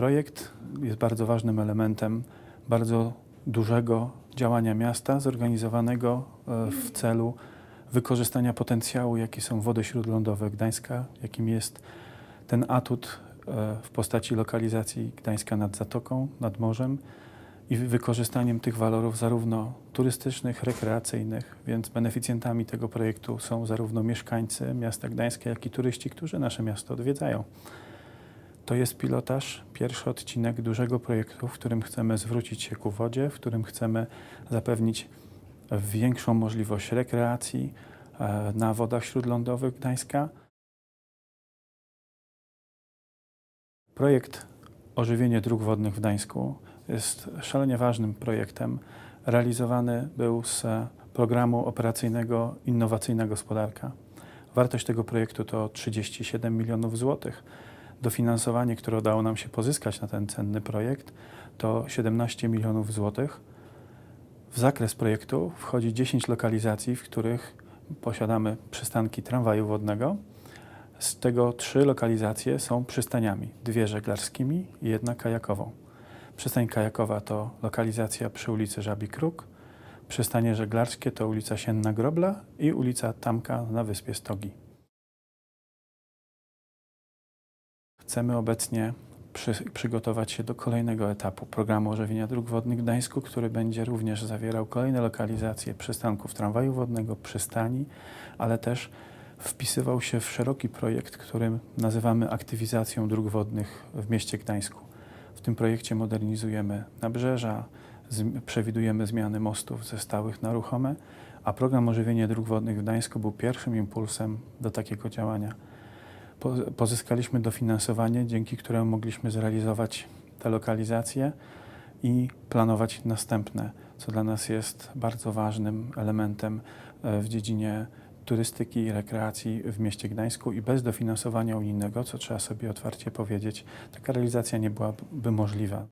projekt jest bardzo ważnym elementem bardzo dużego działania miasta zorganizowanego e, w celu wykorzystania potencjału, jaki są wody śródlądowe Gdańska, jakim jest ten atut e, w postaci lokalizacji Gdańska nad zatoką, nad morzem i wykorzystaniem tych walorów zarówno turystycznych, rekreacyjnych, więc beneficjentami tego projektu są zarówno mieszkańcy miasta Gdańska, jak i turyści, którzy nasze miasto odwiedzają. To jest pilotaż, pierwszy odcinek dużego projektu, w którym chcemy zwrócić się ku wodzie, w którym chcemy zapewnić większą możliwość rekreacji e, na wodach śródlądowych Gdańska. Projekt Ożywienie dróg wodnych w Gdańsku jest szalenie ważnym projektem. Realizowany był z programu operacyjnego Innowacyjna Gospodarka. Wartość tego projektu to 37 milionów złotych. Dofinansowanie, które udało nam się pozyskać na ten cenny projekt, to 17 milionów złotych. W zakres projektu wchodzi 10 lokalizacji, w których posiadamy przystanki tramwaju wodnego. Z tego trzy lokalizacje są przystaniami, dwie żeglarskimi i jedna kajakową. Przystań kajakowa to lokalizacja przy ulicy Żabi Kruk, przystanie żeglarskie to ulica Sienna Grobla i ulica Tamka na wyspie Stogi. Chcemy obecnie przy, przygotować się do kolejnego etapu programu ożywienia dróg wodnych w Gdańsku, który będzie również zawierał kolejne lokalizacje przystanków tramwaju wodnego, przystani, ale też wpisywał się w szeroki projekt, który nazywamy aktywizacją dróg wodnych w mieście Gdańsku. W tym projekcie modernizujemy nabrzeża, przewidujemy zmiany mostów ze stałych na ruchome, a program ożywienie dróg wodnych w Gdańsku był pierwszym impulsem do takiego działania. Po, pozyskaliśmy dofinansowanie, dzięki któremu mogliśmy zrealizować te lokalizacje i planować następne, co dla nas jest bardzo ważnym elementem e, w dziedzinie turystyki i rekreacji w mieście Gdańsku i bez dofinansowania unijnego, co trzeba sobie otwarcie powiedzieć, taka realizacja nie byłaby możliwa.